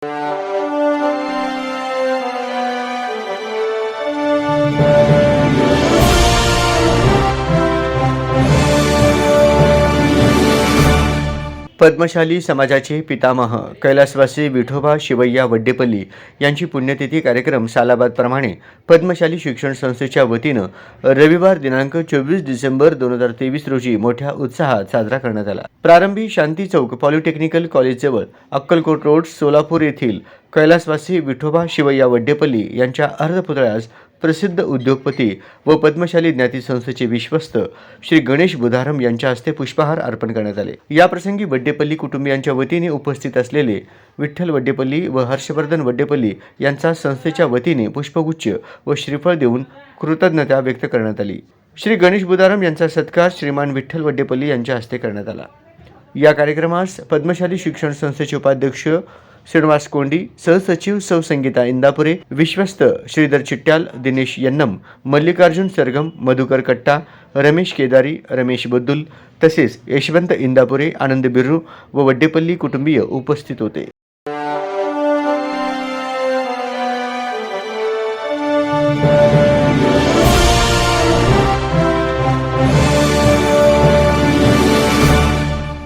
Música Padmashali समाजाचे पितामह कैलासवासी विठोबा शिवय्या वड्डेपल्ली यांची पुण्यतिथी कार्यक्रम सालाबादप्रमाणे पद्मशाली शिक्षण संस्थेच्या वतीनं रविवार दिनांक चोवीस डिसेंबर दोन हजार तेवीस रोजी मोठ्या उत्साहात साजरा करण्यात आला. प्रारंभी शांती चौक पॉलिटेक्निकल कॉलेजजवळ अक्कलकोट रोड सोलापूर येथील कैलासवासी विठोबा शिवय्या वड्डेपल्ली यांच्या अर्धपुतळ्यास प्रसिद्ध उद्योगपती व पद्मशाली ज्ञाती संस्थेचे विश्वस्त श्री गणेश बुधारम यांच्या हस्ते पुष्पहार अर्पण करण्यात आले. याप्रसंगी वड्डेपल्ली कुटुंबियांच्या वतीने उपस्थित असलेले विठ्ठल वड्डेपल्ली व हर्षवर्धन वड्डेपल्ली यांचा संस्थेच्या वतीने पुष्पगुच्छ व श्रीफळ देऊन कृतज्ञता व्यक्त करण्यात आली. श्री गणेश बुधारम यांचा सत्कार श्रीमान विठ्ठल वड्डेपल्ली यांच्या हस्ते करण्यात आला. या कार्यक्रमास पद्मशाली शिक्षण संस्थेचे उपाध्यक्ष श्रीनिवास कोंडी सहसचिव सौ संगीता इंदापुरे विश्वस्त श्रीधर चिट्ट्याल दिनेश यन्नम मल्लिकार्जुन सरगम मधुकर कट्टा रमेश केदारी रमेश बद्दुल तसेच यशवंत इंदापुरे आनंद बिर्रू व वड्डेपल्ली कुटुंबीय उपस्थित होते.